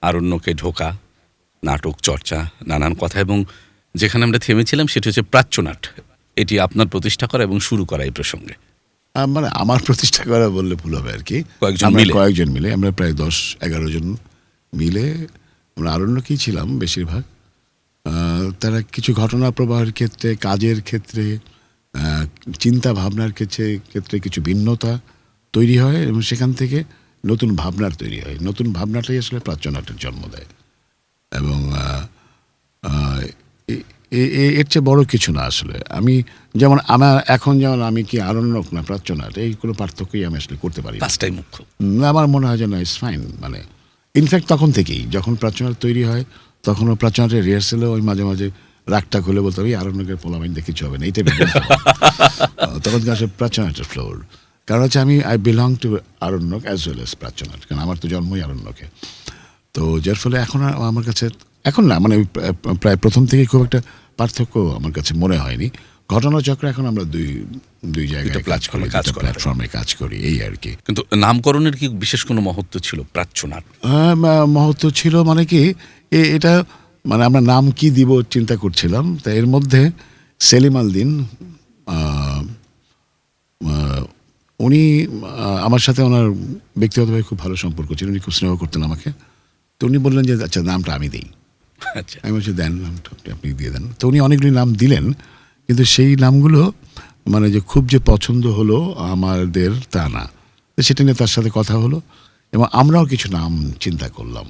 আরণ্যকে ঢোকা নাটক চর্চা নানান কথা এবং যেখানে আমরা থেমেছিলাম সেটা হচ্ছে প্রাচ্যনাট এটি আপনার প্রতিষ্ঠা করা এবং শুরু করা এই প্রসঙ্গে। মানে আমার প্রতিষ্ঠা করা বললে ভুল হবে আর কি। কয়েকজন মিলে। কয়েকজন মিলে আমরা প্রায় দশ এগারো জন মিলে আমরা আরণ্যকেই ছিলাম বেশিরভাগ। তারা কিছু ঘটনা প্রবাহের ক্ষেত্রে কাজের ক্ষেত্রে চিন্তা ভাবনার ক্ষেত্রে ক্ষেত্রে কিছু ভিন্নতা তৈরি হয় এবং সেখান থেকে নতুন ভাবনার তৈরি হয়। নতুন ভাবনাটাই আসলে প্রাচ্যনাটের জন্ম দেয়। এবং এর চেয়ে বড় কিছু না আসলে। আমি যেমন আমার এখন যেমন আমি কি আরণ্যক না প্রাচ্যনাট এই কোনো পার্থক্যই আমি আসলে করতে পারি। কাজটাই মুখ্য। আমার মনে হয় যে না ইটস ফাইন মানে ইনফ্যাক্ট তখন থেকেই যখন প্রাচ্যনাট তৈরি হয় তখন তখনও প্রাচ্যনাটের রিহার্সেলে ওই মাঝে মাঝে রাগটা খুলে বলতে হবে আরণ্যকের পোলামাইন কিছু হবে না এইটাই তখন আসলে প্রাচ্যনাটের ফ্লোর কারণ হচ্ছে আমি I belong to Aranyak as well as Prachyanat কারণ আমার তো জন্মই আরণ্যকে তো যার ফলে এখন আর আমার কাছে এখন না মানে প্রায়- প্রথম থেকে খুব একটা পার্থক্য আমার কাছে মনে হয়নি। ঘটনাচক্রে এখন আমরা দুই দুই জায়গায় প্ল্যাটফর্মে কাজ করা হয়। প্ল্যাটফর্মে কাজ করি এই আর কি। কিন্তু নামকরণের কি বিশেষ কোনো মহত্ব ছিল প্রাচ্যনাট আহ, ম- মহত্ব ছিল মানে কি এটা মানে আমরা নাম কি দিব চিন্তা করছিলাম। তা এর মধ্যে সেলিম আলদিন আহ, উনি আমার সাথে ওনার ব্যক্তিগতভাবে খুব ভালো সম্পর্ক ছিল উনি খুব স্নেহ করতেন আমাকে। তো উনি বললেন যে আচ্ছা নামটা আমি দিই। আচ্ছা। আমি বলছি দেন নামটা আপনি- দিয়ে দেন। তো উনি অনেকগুলি নাম দিলেন কিন্তু সেই নামগুলো মানে যে খুব যে পছন্দ হলো আমাদের তা না। তো সেটা নিয়ে তার সাথে কথা হলো এবং আমরাও কিছু নাম চিন্তা করলাম।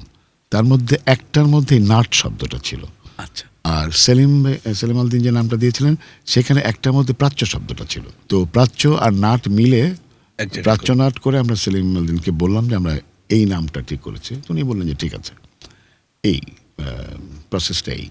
তার মধ্যে একটার মধ্যে নাট শব্দটা ছিল। আচ্ছা। আর সেলিম সেলিম আলদিন যে নামটা দিয়েছিলেন সেখানে একটার মধ্যে প্রাচ্য শব্দটা ছিল। তো প্রাচ্য আর নাট মিলে এক জায়গায় প্রাচ্য নাট করে আমরা সেলিম আলদিনকে বললাম যে আমরা এই নামটা ঠিক করেছি। উনি বললেন যে ঠিক আছে। এই প্রসেসটা এই।